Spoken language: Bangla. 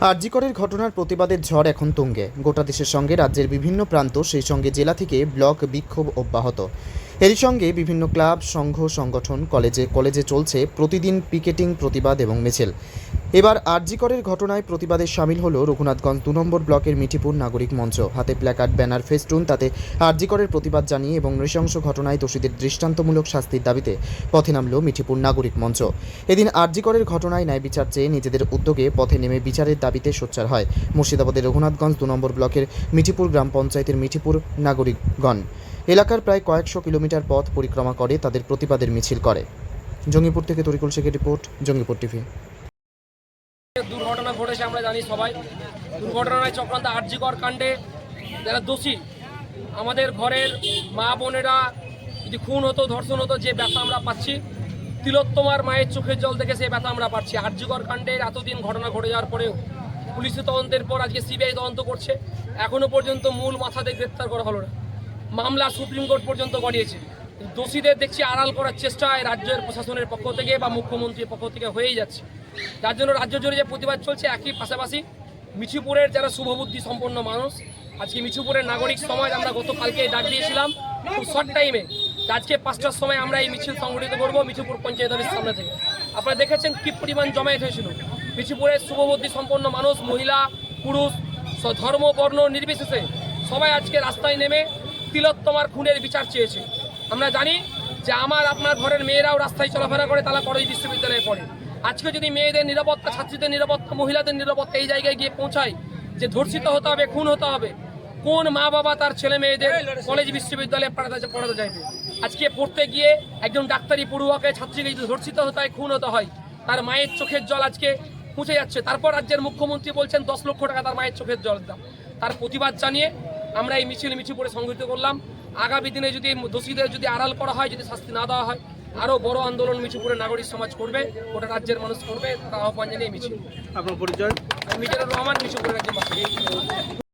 আরজিকরের ঘটনার প্রতিবাদের ঝড় এখন তুঙ্গে। গোটা দেশের সঙ্গে রাজ্যের বিভিন্ন প্রান্ত সেই সঙ্গে জেলা থেকে ব্লক বিক্ষোভ অব্যাহত। এরই সঙ্গে বিভিন্ন ক্লাব, সংঘ, সংগঠন, কলেজে কলেজে চলছে প্রতিদিন পিকেটিং, প্রতিবাদ এবং মিছিল। এবার আরজিকরের ঘটনায় প্রতিবাদে সামিল হলো রঘুনাথগঞ্জ দু নম্বর ব্লকের মিঠিপুর নাগরিক মঞ্চ। হাতে প্ল্যাকার্ড, ব্যানার, ফেস্টুন, তাতে আরজিকরের প্রতিবাদ জানিয়ে এবং নৃশংস ঘটনায় দোষীদের দৃষ্টান্তমূলক শাস্তির দাবিতে পথে নামল মিঠিপুর নাগরিক মঞ্চ। এদিন আরজিকরের ঘটনায় ন্যায় বিচার চেয়ে নিজেদের উদ্যোগে পথে নেমে বিচারের দাবিতে সোচ্চার হয় মুর্শিদাবাদের রঘুনাথগঞ্জ দু নম্বর ব্লকের মিঠিপুর গ্রাম পঞ্চায়েতের মিঠিপুর নাগরিকগণ। এলাকার প্রায় কয়েকশো কিলোমিটার পথ পরিক্রমা করে তাদের প্রতিবাদের মিছিল করে। জঙ্গিপুর থেকে তরিকুল শেখের রিপোর্ট, জঙ্গিপুর টিভি। আমরা জানি সবাই। দুর্ঘটনায় চক্রান্ত আর্যিকর কাণ্ডে যারা দোষী, আমাদের ঘরের মা বোনেরা যদি খুন হতো, ধর্ষণ হতো, যে ব্যথা আমরা পাচ্ছি, তিলোত্তমার মায়ের চোখের জল থেকে সেই ব্যথা আমরা পাচ্ছি। আর্যিকর কাণ্ডের এতদিন ঘটনা ঘটে যাওয়ার পরেও পুলিশি তদন্তের পর আজকে সিবিআই তদন্ত করছে। এখনও পর্যন্ত মূল মাথাতে গ্রেপ্তার করা হলো না। মামলা সুপ্রিম কোর্ট পর্যন্ত গড়িয়েছে। দোষীদের দেখছি আড়াল করার চেষ্টায় রাজ্যের প্রশাসনের পক্ষ থেকে বা মুখ্যমন্ত্রীর পক্ষ থেকে হয়েই যাচ্ছে। যার জন্য রাজ্য জুড়ে যে প্রতিবাদ চলছে একই পাশাপাশি মিছিপুরের যারা শুভবুদ্ধি সম্পন্ন মানুষ, আজকে মিছিপুরের নাগরিক সমাজ আমরা গতকালকে ডাক দিয়েছিলাম, খুব শর্ট টাইমে আজকে পাঁচটার সময় আমরা এই মিছিল সংগঠিত করব মিছিপুর পঞ্চায়েত অফিস সামনে থেকে। আপনারা দেখেছেন কি পরিমাণ জমায়েত হয়েছিল? মিছিপুরের শুভবুদ্ধি সম্পন্ন মানুষ, মহিলা, পুরুষ ধর্ম, বর্ণ নির্বিশেষে সবাই আজকে রাস্তায় নেমে তিলোত্তমার খুনের বিচার চেয়েছে। আমরা জানি যে আমার, আপনার ঘরের মেয়েরাও রাস্তায় চলাফেরা করে, তারা কলেজ বিশ্ববিদ্যালয়ে পড়ে। আজকে যদি মেয়েদের নিরাপত্তা, ছাত্রীদের নিরাপত্তা, মহিলাদের নিরাপত্তা এই জায়গায় গিয়ে পৌঁছায় যে ধর্ষিত হতে হবে, খুন হতে হবে, কোন মা বাবা তার ছেলে মেয়েদের কলেজ, বিশ্ববিদ্যালয়ে পড়াতে পড়াতে চাইবে? আজকে পড়তে গিয়ে একজন ডাক্তারি পড়ুয়াকে ছাত্রীকে যদি ধর্ষিত হতে হয়, খুন হতে হয়, তার মায়ের চোখের জল আজকে মুছে যাচ্ছে। তারপর রাজ্যের মুখ্যমন্ত্রী বলছেন, দশ লক্ষ টাকা তার মায়ের চোখের জল দাম তার প্রতিবাদ জানিয়ে আমরা এই মিছিল মিছিল করে সংগঠিত করলাম। আগামী দিনে যদি দোষীদের যদি আড়াল করা হয়, যদি শাস্তি না দেওয়া হয় আরও বড় আন্দোলন মিছিপুরে নাগরিক সমাজ করবে গোটা রাজ্যের মানুষ করবে তার আহ্বান জানিয়ে মিছিল। আপনার পরিচয়? মিজানুর রহমান মিছিপুরের একজন